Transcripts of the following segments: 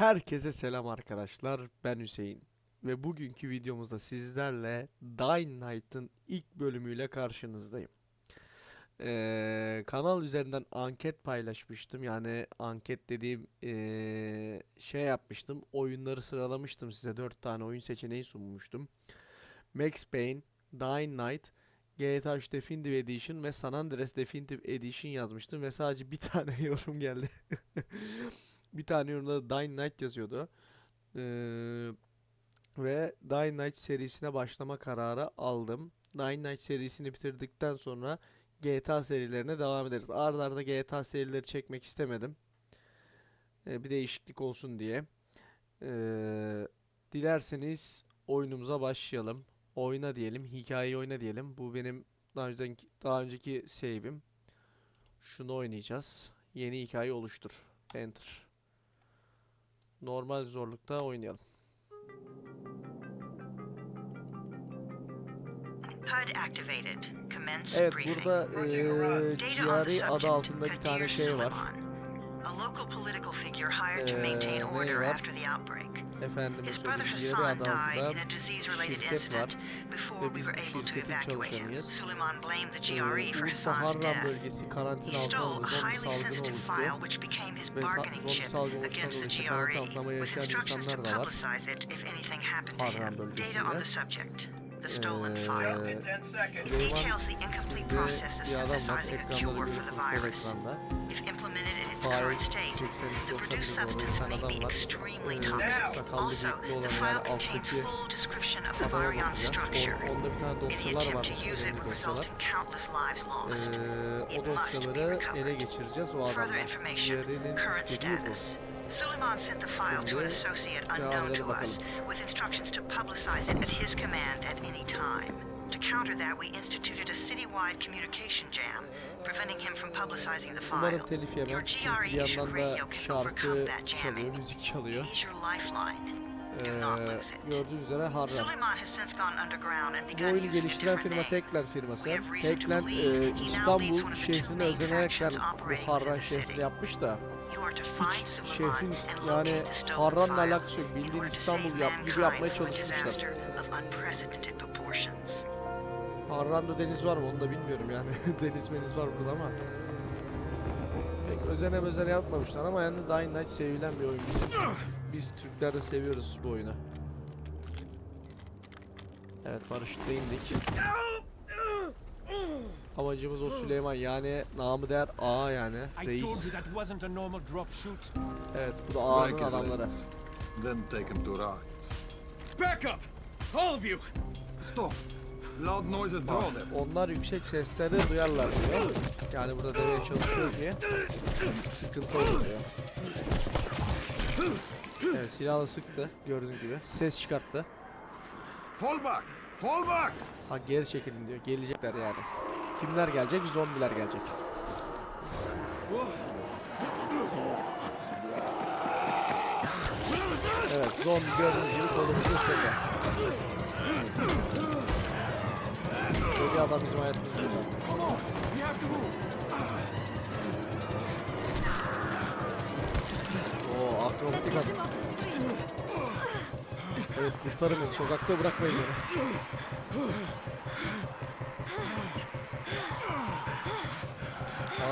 Herkese selam arkadaşlar. Ben Hüseyin ve bugünkü videomuzda sizlerle Dying Light'ın ilk bölümüyle karşınızdayım. Ee, kanal üzerinden anket paylaşmıştım. Yani anket dediğim ee, şey yapmıştım. Oyunları sıralamıştım size. 4 tane oyun seçeneği sunmuştum. Max Payne, Dying Light, GTA 3 Definitive Edition ve San Andreas Definitive Edition yazmıştım ve sadece bir tane yorum geldi. Bir tane yorumda Dying Light yazıyordu. Ee, ve Dying Light serisine başlama kararı aldım. Dying Light serisini bitirdikten sonra GTA serilerine devam ederiz. Arda arda GTA serileri çekmek istemedim. Ee, bir değişiklik olsun diye. Ee, dilerseniz oyunumuza başlayalım. Oyna diyelim, hikayeyi oyna diyelim. Bu benim daha önceki, daha önceki save'im. Şunu oynayacağız. Yeni hikaye oluştur. Enter. Normal zorlukta oynayalım. Evet burada the GRE adı altında bir tane şey var. Ee, order var? brother söyleyeyim Hassan adı altında şirket var. Ve we biz were bu able to şirketin çalışanıyız. Suleiman blamed the Eee, GRE for Urfa Hassan's Harran death. bölgesi karantina altına stole alındı. a Zombi highly salgını sensitive oluştu. file which became his Ve sa- bargaining zombi chip salgını the dolayı GRE karantina altında with yaşayan instructions to insanlar da var. publicize it if anything happened to Harran bölgesinde. file. Süleyman details the incomplete isminde process of bir adam var. synthesizing a Ekranda da cure for the görüyorsunuz sol ekranda. If implemented in its File current state, 83 the 91 produced numaralı bir substance tane may adam be var. extremely Eee, toxic. sakallı Also, bıyıklı the olan file yani contains alttaki full description of the adama virion bakacağız. structure. O, onda bir tane Any dosyalar attempt var. to use it Önemli would dosyalar. result in countless lives lost. Ee, o It must be dosyaları recovered. ele geçireceğiz o Further adamdan. information, Diğerinin current istediği bu. status. Suleiman sent the file to an Şimdi associate devam unknown edelim to us, bakalım. with instructions to publicize it at his command at any time. To counter that, we instituted a citywide communication jam, Umarım telif yemem. Çünkü GRE bir yandan da şarkı çalıyor, müzik çalıyor. Ee, gördüğünüz üzere Harran. Bu oyunu geliştiren firma. Techland firması. Techland e, İstanbul main özenerekten bu Harran şehrini yapmış da hiç şehrin yani Harran'la alakası yok. Bildiğin İstanbul yap gibi yapmaya çalışmışlar. Harran'da deniz var mı onu da bilmiyorum yani. deniz meniz var burada ama. Pek özene özene yapmamışlar ama yani Dying Light sevilen bir oyun bizim. Biz Türkler de seviyoruz bu oyunu. Evet paraşütle indik. Amacımız o Süleyman yani namı değer A yani reis. Evet bu da A'nın adamları. Then take him to rides. Back up! All of you! Stop! Them. Onlar yüksek sesleri duyarlar diyor. Yani burada demeye çalışıyor ki sıkıntı olur diyor. Evet silahla sıktı gördüğün gibi. Ses çıkarttı. Fall back! Fall back! Ha geri çekilin diyor. Gelecekler yani. Kimler gelecek? Zombiler gelecek. Evet zombi gördüğünüz gibi kolumuzu ısırdı. Böyle adam bizim move! Oo akrobatik adam. Evet kurtarın beni. Sokakta bırakmayın beni.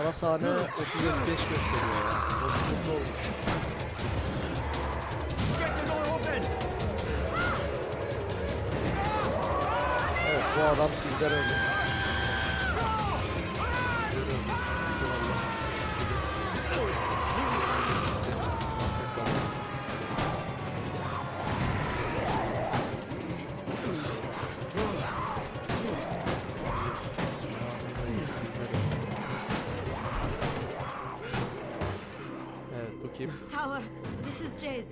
Ara sahne 30 FPS gösteriyor ya. O sıkıntı olmuş. Sizden öldü. Evet bu kim? Tower, this is Jade.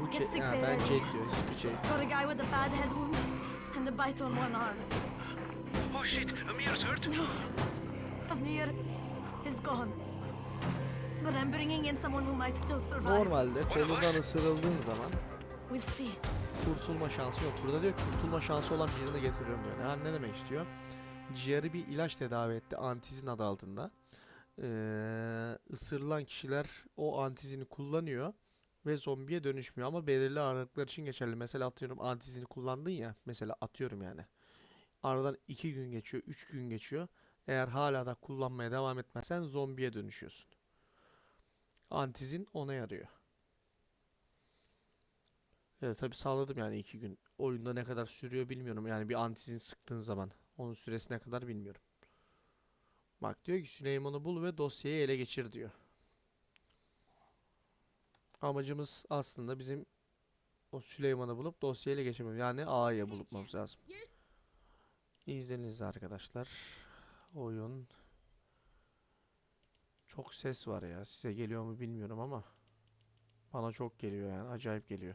Bu Get sick Ha, ben. Jade diyor. İsmi Jade. Got a guy with a bad head wound and a bite on one arm. Shit, Amir's hurt. Amir is gone. But I'm bringing in someone who might still survive. Normalde kolundan ısırıldığın zaman We'll see. kurtulma şansı yok. Burada diyor ki kurtulma şansı olan birini getiriyorum diyor. Ne, ne demek istiyor? Ciğeri bir ilaç tedavi etti antizin adı altında. Ee, ısırılan kişiler o antizini kullanıyor ve zombiye dönüşmüyor ama belirli aralıklar için geçerli. Mesela atıyorum antizini kullandın ya. Mesela atıyorum yani. Aradan 2 gün geçiyor, 3 gün geçiyor. Eğer hala da kullanmaya devam etmezsen zombiye dönüşüyorsun. Antizin ona yarıyor. Evet tabi sağladım yani 2 gün. Oyunda ne kadar sürüyor bilmiyorum. Yani bir antizin sıktığın zaman. Onun süresi ne kadar bilmiyorum. Bak diyor ki Süleyman'ı bul ve dosyayı ele geçir diyor. Amacımız aslında bizim o Süleyman'ı bulup dosyayı ele geçirmemiz. Yani A'yı bulmamız lazım. İzninizle arkadaşlar. Oyun. Çok ses var ya. Size geliyor mu bilmiyorum ama. Bana çok geliyor yani. Acayip geliyor.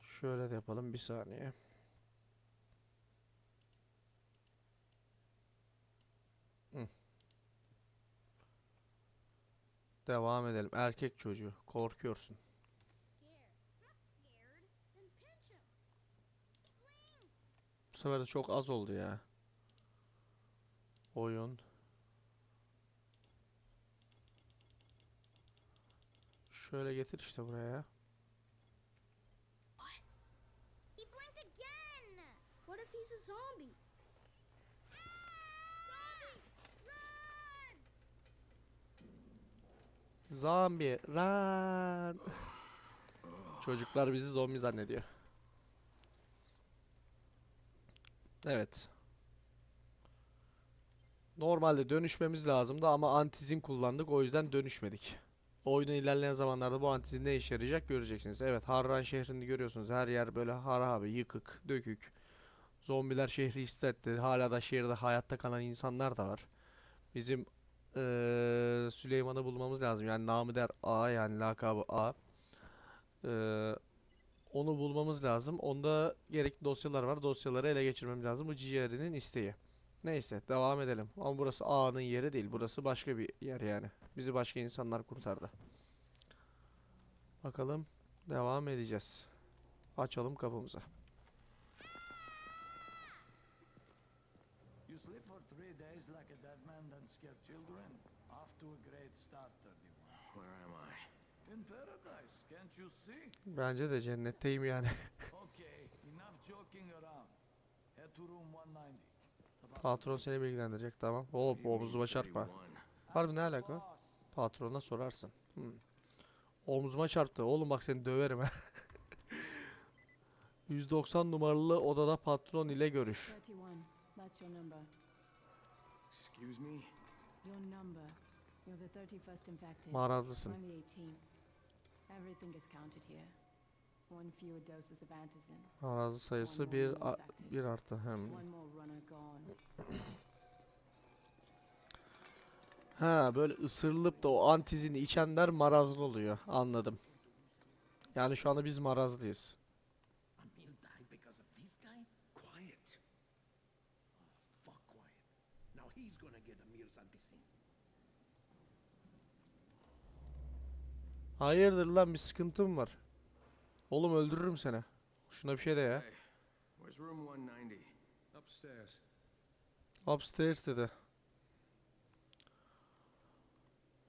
Şöyle de yapalım bir saniye. Devam edelim. Erkek çocuğu. Korkuyorsun. Bu sefer de çok az oldu ya. Oyun. Şöyle getir işte buraya. Run! run. Çocuklar bizi zombi zannediyor. Evet. Normalde dönüşmemiz lazımdı ama antizin kullandık o yüzden dönüşmedik. Oyunun ilerleyen zamanlarda bu antizin ne işe yarayacak göreceksiniz. Evet Harran şehrini görüyorsunuz. Her yer böyle harabe, yıkık, dökük. Zombiler şehri istetti. Hala da şehirde hayatta kalan insanlar da var. Bizim eee, Süleyman'ı bulmamız lazım. Yani namı der A yani lakabı A. Eee, onu bulmamız lazım. Onda gerekli dosyalar var. Dosyaları ele geçirmemiz lazım. Bu ciğerinin isteği. Neyse devam edelim. Ama burası A'nın yeri değil. Burası başka bir yer yani. Bizi başka insanlar kurtardı. Bakalım devam edeceğiz. Açalım kapımızı. You sleep for three days like a dead man, then scare children. Off to a great start, 31. Where am I? In paradise, can't you see? Bence de cennetteyim yani. Okay, enough joking around. Head to room 190. The boss Patron seni bilgilendirecek tamam. Hop omzuma çarpma. 31. Harbi ne alaka? Patrona sorarsın. Hmm. Omzuma çarptı. Oğlum bak seni döverim ha. 190 numaralı odada patron ile görüş. 31. Everything is counted here. One fewer doses of antizin. Arazi sayısı bir, bir artı. Hem. Ha böyle ısırılıp da o antizini içenler marazlı oluyor. Anladım. Yani şu anda biz marazlıyız. Emil died because of this guy? Quiet. Oh, fuck quiet. Now he's gonna get Amir's antisin. Hayırdır lan bir sıkıntım var. Oğlum öldürürüm seni. Şuna bir şey de ya. Where's room 190? Upstairs. Upstairs dedi.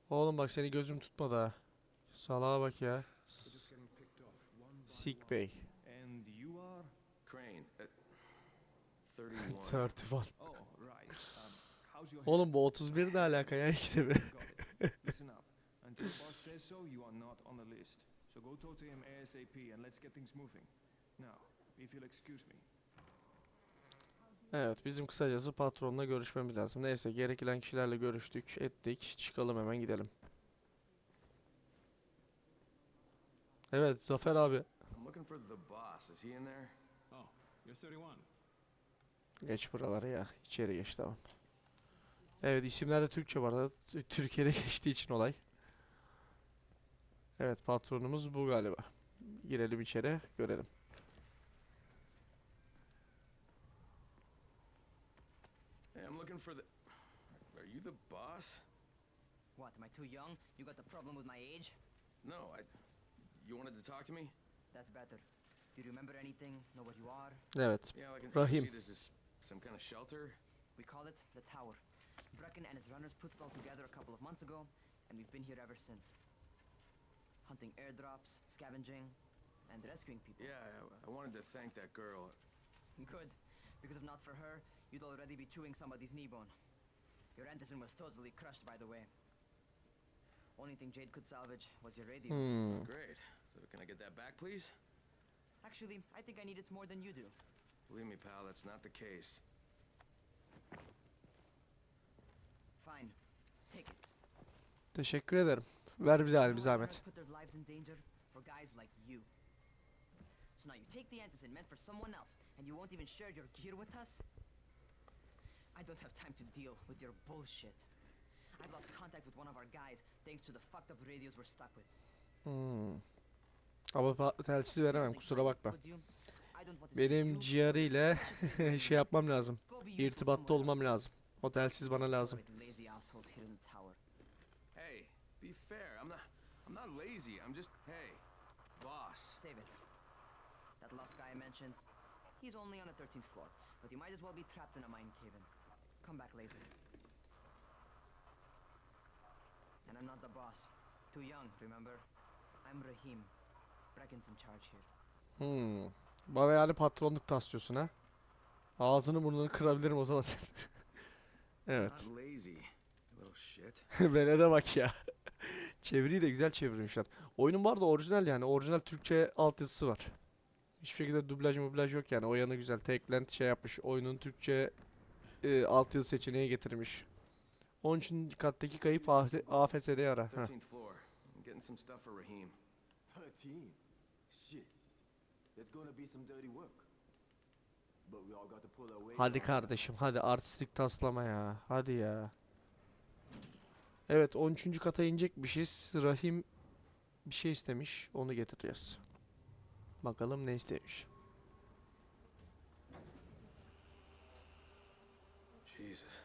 Oğlum bak seni gözüm tutmadı ha. Salağa bak ya. Sick Bey. And you are? Crane. Uh, 31. 31. Oh, right. Um, Oğlum bu 31 ne alaka ya ikide bir. Got it. Listen up. Boss says so, you are not on the list. So go talk to him ASAP and let's get things moving. Now, if you'll excuse me. Evet bizim kısacası patronla görüşmemiz lazım. Neyse gerekilen kişilerle görüştük, ettik. Çıkalım hemen gidelim. Evet Zafer abi. I'm looking for the boss. Is he in there? Oh, you're 31. Geç buralara ya. İçeri geç tamam. Evet isimler de Türkçe bu arada. T- Türkiye'de geçtiği için olay. Evet patronumuz bu galiba. Girelim içeri görelim. Hey, I'm looking for the. Are you the boss? What, am I too young? You got the problem with my age? No, I. You wanted to talk to me? That's better. Do you remember anything? Know what you are? Evet. Yeah, like Rahim. See, this is some kind of shelter. We call it the Tower. Brecken and his runners put it all together a couple of months ago, and we've been here ever since. Hunting airdrops, scavenging, and rescuing people. Yeah, I, I wanted to thank that girl. Good, because if not for her, you'd already be chewing somebody's knee bone. Your Anderson was totally crushed, by the way. Only thing Jade could salvage was your radio. Hmm. Great. So can I get that back, please? Actually, I think I need it more than you do. Believe me, pal, that's not the case. Fine, take it. Teşekkür ederim. Ver bir daha bir zahmet. So now you take the Anderson meant for someone else, and you won't even share your gear with us? I don't have time to deal with your bullshit. I've lost contact with one of our guys thanks to the fucked up radios we're stuck with. Hmm. Ama telsiz veremem kusura bakma. Benim ciğeri ile şey yapmam lazım. İrtibatta olmam lazım. O telsiz bana lazım. Sorry, lazy assholes here in the tower. Hey, be fair. I'm not I'm not lazy. I'm just hey, boss. Save it. That last guy I mentioned, he's only on the 13th floor, but he might as well be trapped in a mine cave-in. Come back later. And I'm not the boss. Too young, remember? I'm Rahim. Brecken's in charge here. Hmm. Bana yani patronluk taslıyorsun ha. Ağzını burnunu kırabilirim o zaman sen. evet. Not lazy. You little shit. Bene de bak ya. Çeviriyi de güzel çevirmişler. Oyunun var da orijinal yani. Orijinal Türkçe altyazısı var. Hiçbir şekilde dublaj mublaj yok yani. O yanı güzel. Teklent şey yapmış. Oyunun Türkçe e, altyazı seçeneği getirmiş. 13. kattaki kayıp AF- AFS'de ara. Heh. 13th floor. I'm getting some stuff for Raheem. 13? Shit. It's gonna be some dirty work. But we all got to pull our weight. Hadi kardeşim hadi artistik taslama ya. Hadi ya. Evet 13. kata inecekmişiz. Rahim bir şey istemiş. Onu getireceğiz. Bakalım ne istemiş. Jesus.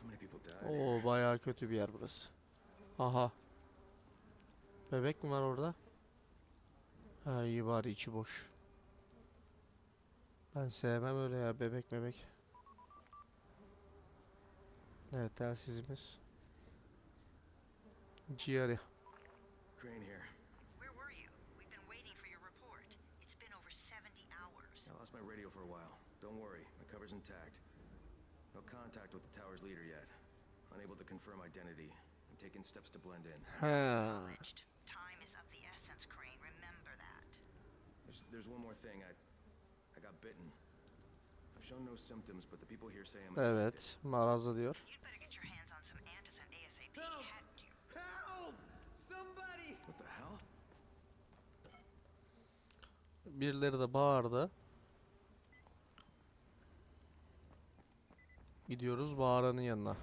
How many people died? here? Oo bayağı kötü bir yer burası. Aha. Bebek mi var orada? Ha iyi bari içi boş. Ben sevmem öyle ya bebek bebek. Evet telsizimiz. Ciğeri. Crane here. Where were you? We've been waiting for your report. It's been over 70 hours. I lost my radio for a while. Don't worry, my cover's intact. No contact with the tower's leader yet. Unable to confirm identity. I'm taking steps to blend in. Ha. Time is of the essence, Crane. Remember that. There's, there's one more thing. I, I got bitten. I've shown no symptoms, but the people here say I'm infected. Evet, marazlı diyor. You'd better get Birileri de bağırdı. Gidiyoruz bağıranın yanına.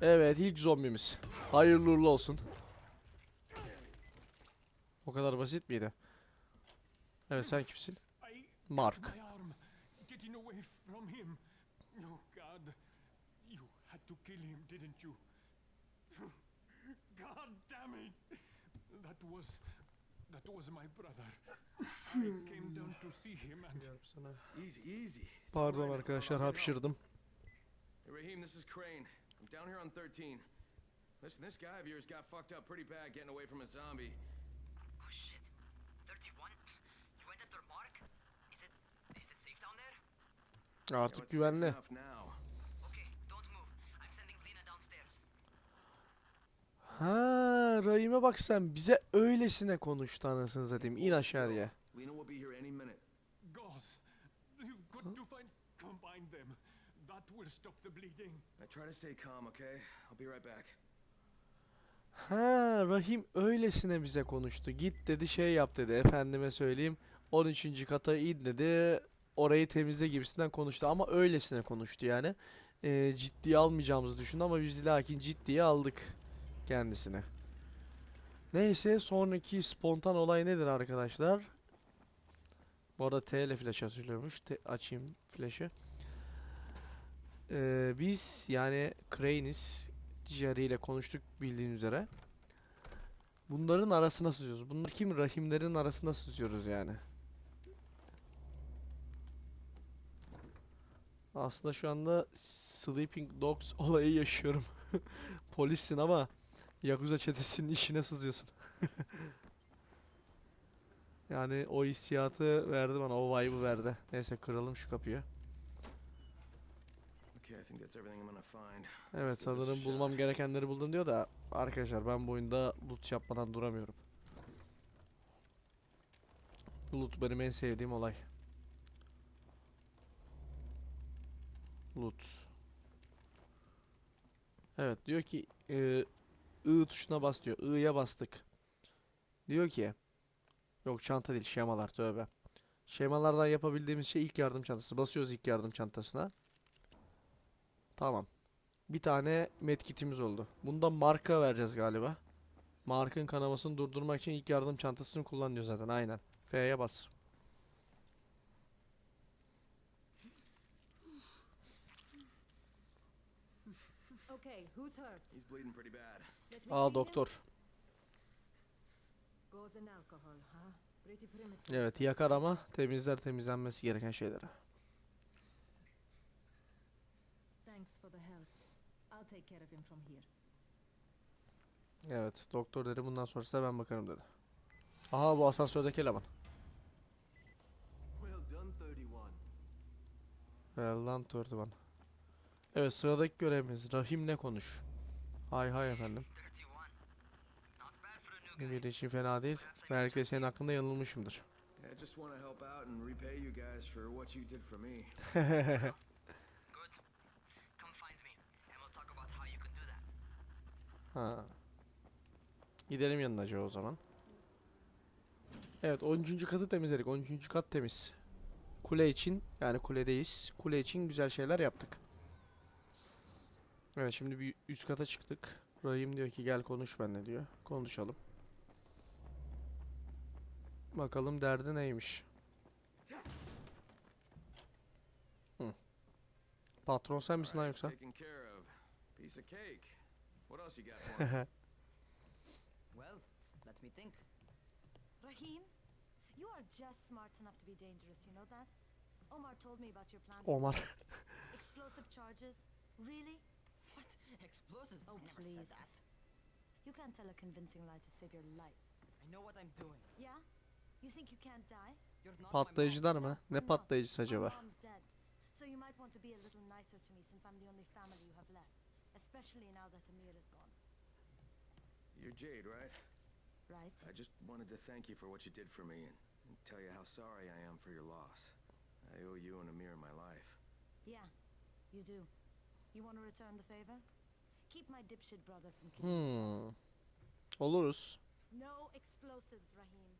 Evet ilk zombimiz. Hayırlı uğurlu olsun. O kadar basit miydi? Evet sen kimsin? Mark. That was that was my brother. I came down to see him and easy, easy. It's Pardon arkadaşlar hapşırdım. Hey, Raheem, this is Crane. I'm down here on 13. Listen, this guy of yours got fucked up pretty bad getting away from a zombie. Oh shit. 31? You went after Mark? Is it is it safe down there? You know, Artık it's safe güvenli. enough now. Okay, don't move. I'm sending Lena downstairs. Ha, Rahim'e bak sen bize öylesine konuştu anasını satayım. İn aşağıya. Lena will be here any minute. You've got to find. Combine them. That will stop the bleeding. Now try to stay calm, okay? I'll be right back. Ha, Rahim öylesine bize konuştu. Git dedi şey yap dedi. Efendime söyleyeyim. 13. kata in dedi. Orayı temizle gibisinden konuştu ama öylesine konuştu yani. Ee, ciddiye almayacağımızı düşündü ama biz lakin ciddiye aldık kendisine. Neyse sonraki spontan olay nedir arkadaşlar? Bu arada T ile flash atılıyormuş. Te- açayım flash'ı. Ee, biz yani Crane'is Jerry ile konuştuk bildiğin üzere. Bunların arasına sızıyoruz. Bunlar kim? Rahimlerin arasına sızıyoruz yani. Aslında şu anda Sleeping Dogs olayı yaşıyorum. Polissin ama Yakuza çetesinin işine sızıyorsun. yani o hissiyatı verdi bana, o vibe'ı verdi. Neyse kıralım şu kapıyı. Evet sanırım bulmam gerekenleri buldum diyor da arkadaşlar ben bu oyunda loot yapmadan duramıyorum. Loot benim en sevdiğim olay. Loot. Evet diyor ki e, I tuşuna bas diyor. I'ya bastık. Diyor ki yok çanta değil şemalar tövbe. Şemalardan yapabildiğimiz şey ilk yardım çantası. Basıyoruz ilk yardım çantasına. Tamam. Bir tane medkitimiz oldu. Bundan marka vereceğiz galiba. Markın kanamasını durdurmak için ilk yardım çantasını kullanıyor zaten aynen. F'ye bas. Okay, who's hurt? He's bleeding pretty bad. Aa doktor. Evet yakar ama temizler temizlenmesi gereken şeyleri. Thanks for the help. I'll take care of him from here. Evet doktor dedi bundan sonrasına ben bakarım dedi. Aha bu asansördeki eleman. Well done, 31. Well done 31. Evet sıradaki görevimiz Rahim'le konuş. Hay hay efendim. Bir için fena değil. Belki de senin hakkında yanılmışımdır. I just want to help out and repay you guys for what you did for me. Good. Come find me, and we'll talk about how you can do that. Ha. Gidelim yanına Joe o zaman. Evet 10. katı temizledik. 10. kat temiz. Kule için yani kuledeyiz. Kule için güzel şeyler yaptık. Evet şimdi bir üst kata çıktık. Rahim diyor ki gel konuş benimle diyor. Konuşalım. Bakalım derdi neymiş. Hı. Patron sen misin lan yoksa? Well, let me think. Rahim, you are just smart enough to be dangerous, you know that? Omar told me about your plans. Omar. Explosive charges? Really? What? Explosives? Oh, I never please. said that. You can't tell a convincing lie to save your life. I know what I'm doing. Yeah? You think you can't die? You're not my mom. Patlayıcılar mı? Ne patlayıcısı acaba? mom's dead. So you might want to be a little nicer to me since I'm the only family you have left. Especially now that Amir is gone. You're Jade, right? Right? I just wanted to thank you for what you did for me and, and tell you how sorry I am for your loss. I owe you and Amir my life. Yeah, you do. You want to return the favor? Keep my dipshit brother from killing. Hmm. Oluruz. No explosives, Rahim.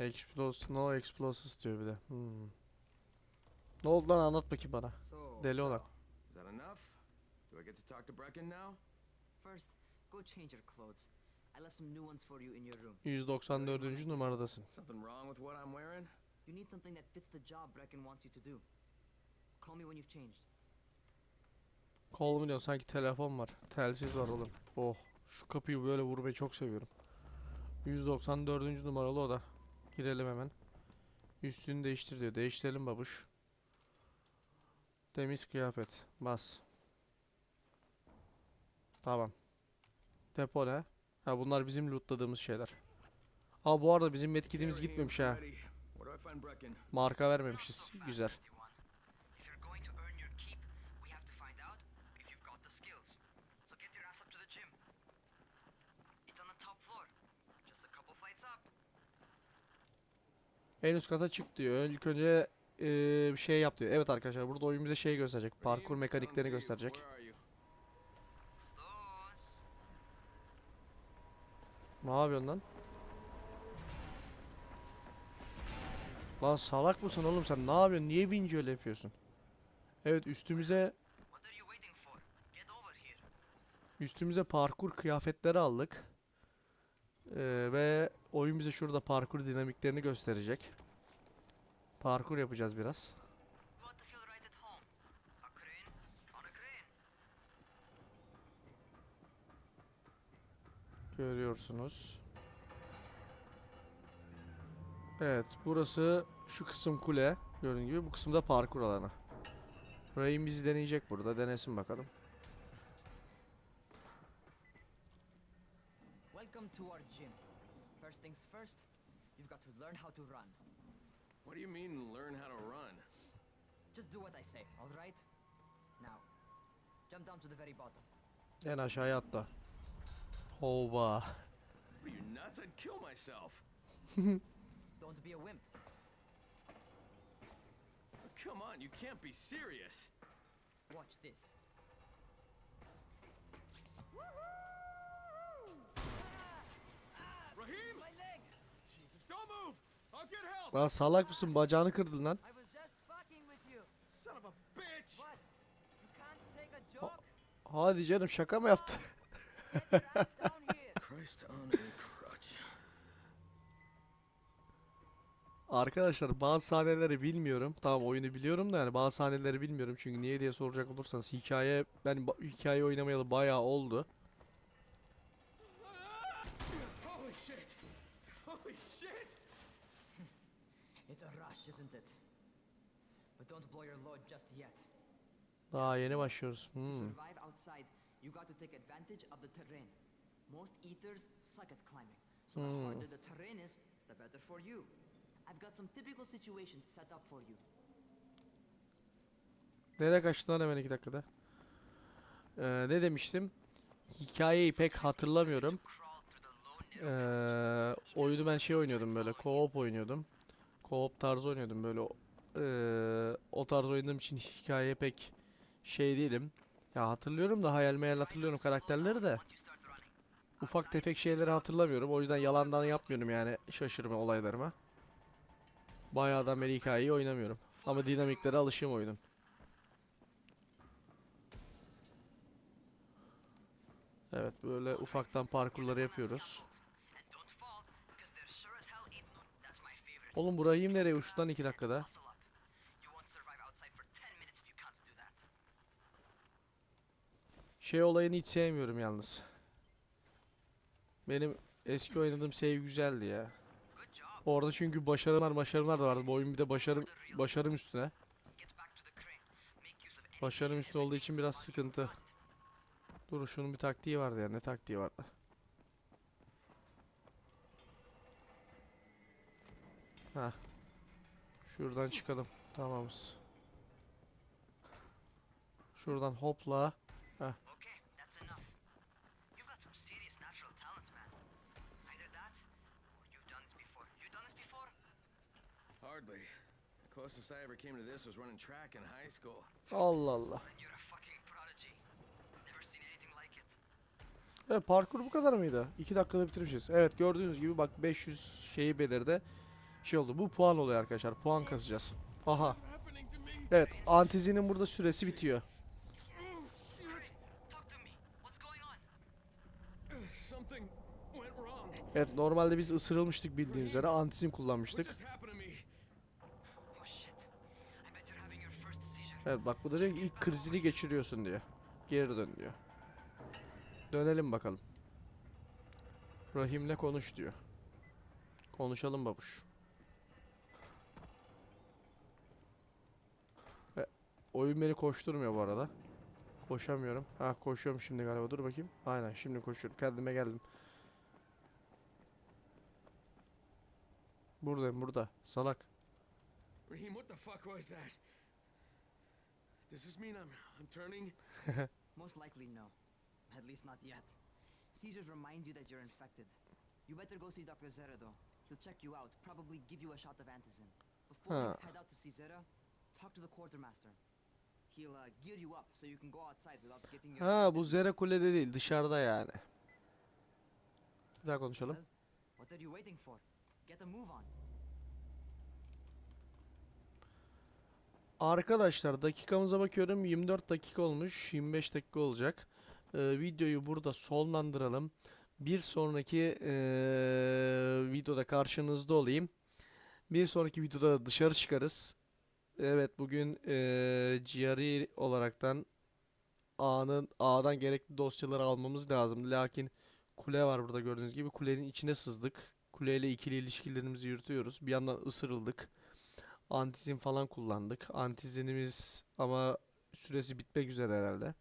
Explos no explosives diyor bir de. Hmm. Ne oldu lan anlat bakayım bana. Deli olan. is that enough? Do I get to talk to Brecken now? First, go change your clothes. I left some new ones for you in your room. 194. numaradasın. Something wrong with what I'm wearing? You need something that fits the job Brecken wants you to do. Call me when you've changed. Kol mu diyorsun? Sanki telefon var. Telsiz var oğlum. Oh. Şu kapıyı böyle vurmayı çok seviyorum. 194. numaralı oda. Girelim hemen. Üstünü değiştir diyor. Değiştirelim babuş. Temiz kıyafet. Bas. Tamam. Depo ne? Ha bunlar bizim lootladığımız şeyler. Aa bu arada bizim medkitimiz Rahim, gitmemiş ha. Marka vermemişiz. Güzel. If you're going to earn your keep, we have to find out if you've got the skills. So get your ass up to the gym. It's on the top floor. Just a couple flights up. En üst kata çık diyor. İlk önce eee, bir şey yap diyor. Evet arkadaşlar burada oyun bize şey gösterecek. Parkur mekaniklerini gösterecek. Ne yapıyorsun lan? Lan salak mısın oğlum sen? Ne yapıyorsun? Niye vinci öyle yapıyorsun? Evet üstümüze üstümüze parkur kıyafetleri aldık. Ee, ve oyun bize şurada parkur dinamiklerini gösterecek. Parkur yapacağız biraz. Görüyorsunuz. Evet burası şu kısım kule. Gördüğün gibi bu kısımda parkur alanı. Rahim bizi deneyecek burada. Denesin bakalım. To our gym. First things first, you've got to learn how to run. What do you mean, learn how to run? Just do what I say, alright? Now, jump down to the very bottom. En aşağıya atla. Hova. What are you nuts? I'd kill myself. Don't be a wimp. Come on, you can't be serious. Watch this. Lan salak mısın? Bacağını kırdın lan. I was just fucking with you. Son of a bitch! What? You can't take a joke? Hadi canım şaka mı yaptı? Arkadaşlar bazı sahneleri bilmiyorum. Tamam oyunu biliyorum da yani bazı sahneleri bilmiyorum. Çünkü niye diye soracak olursanız hikaye ben hikaye oynamayalı bayağı oldu. Holy shit! Holy shit! It's a rush, isn't it? But don't blow your load just yet. Daha yeni başlıyoruz. To Hmm. survive outside, you got to take advantage of the terrain. Most eaters suck at climbing, so the Hmm. harder the terrain is, the better for you. I've got some typical situations set up for you. Nereye kaçtın lan hemen iki dakikada? Ee, ne demiştim? Hikayeyi pek hatırlamıyorum. Ee, oyunu ben şey oynuyordum böyle co-op oynuyordum. Co-op tarzı oynuyordum böyle. Ee, o tarz oynadığım için hikayeye pek şey değilim. Ya hatırlıyorum da hayal meyal hatırlıyorum karakterleri de. Ufak tefek şeyleri hatırlamıyorum. O yüzden yalandan yapmıyorum yani şaşırma olaylarıma. Bayağıdan beri hikayeyi oynamıyorum. Ama dinamiklere alışığım oyunun. Evet böyle ufaktan parkurları yapıyoruz. Oğlum burayı nereye uçtu lan 2 dakikada? Muscle up. You won't survive outside for 10 minutes if you can't do that. Şey olayını hiç sevmiyorum yalnız. Benim eski oynadığım save güzeldi ya. Orada çünkü başarımlar başarımlar da vardı. Bu oyun bir de başarım başarım üstüne. Başarım üstüne olduğu için biraz sıkıntı. Dur şunun bir taktiği vardı ya. Ne taktiği vardı? Ha. Şuradan çıkalım. Tamamız. Şuradan hopla. Okay, that's enough. You've got some serious natural talent, man. Either that, or you've done this before. You've done this before? Hardly. The closest I ever came to this was running track in high school. Allah Allah. Then you're a fucking prodigy. Never seen anything like it. Evet parkur bu kadar mıydı? 2 dakikada bitirmişiz. Evet gördüğünüz gibi bak 500 şeyi belirde şey oldu. Bu puan oluyor arkadaşlar. Puan kasacağız. Aha. Evet antizinin burada süresi bitiyor. Evet normalde biz ısırılmıştık bildiğiniz üzere. Antizin kullanmıştık. just happened to me? Oh shit. I bet you're having your first seizure. Evet bak bu da diyor ki ilk krizini geçiriyorsun diyor. Geri dön diyor. Dönelim bakalım. Rahim'le konuş diyor. Konuşalım babuş. Ve oyun beni koşturmuyor bu arada. Koşamıyorum. Ha koşuyorum şimdi galiba. Dur bakayım. Aynen şimdi koşuyorum. Kendime geldim. Buradayım burada. Salak. Raheem, what the fuck was that? Does this mean I'm I'm turning? Most likely, no. At least not yet. Caesars reminds you that you're infected. You better go see Dr. Zera, though. He'll check you out, probably give you a shot of antizin. Before you Huh. head out to see Zera, talk to the quartermaster. He'll uh, gear you up so you can go outside without getting your. Ha bu Zera kulede değil dışarıda yani. Bir daha konuşalım. Well, what are you waiting for? Get a move on. Arkadaşlar dakikamıza bakıyorum 24 dakika olmuş 25 dakika olacak. Ee, videoyu burada sonlandıralım. Bir sonraki eee, videoda karşınızda olayım. Bir sonraki videoda da dışarı çıkarız. Evet bugün eee GRE olaraktan A'nın A'dan gerekli dosyaları almamız lazım. Lakin kule var burada gördüğünüz gibi. Kulenin içine sızdık. Kuleyle ikili ilişkilerimizi yürütüyoruz. Bir yandan ısırıldık. Antizin falan kullandık. Antizinimiz ama süresi bitmek üzere herhalde.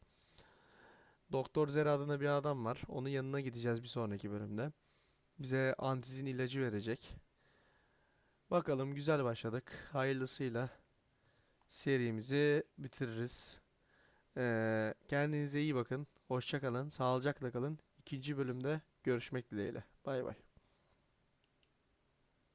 Doktor Zera adında bir adam var. Onun yanına gideceğiz bir sonraki bölümde. Bize antizin ilacı verecek. Bakalım güzel başladık. Hayırlısıyla serimizi bitiririz. Ee, kendinize iyi bakın. Hoşça kalın. Sağlıcakla kalın. İkinci bölümde görüşmek dileğiyle. Bay bay.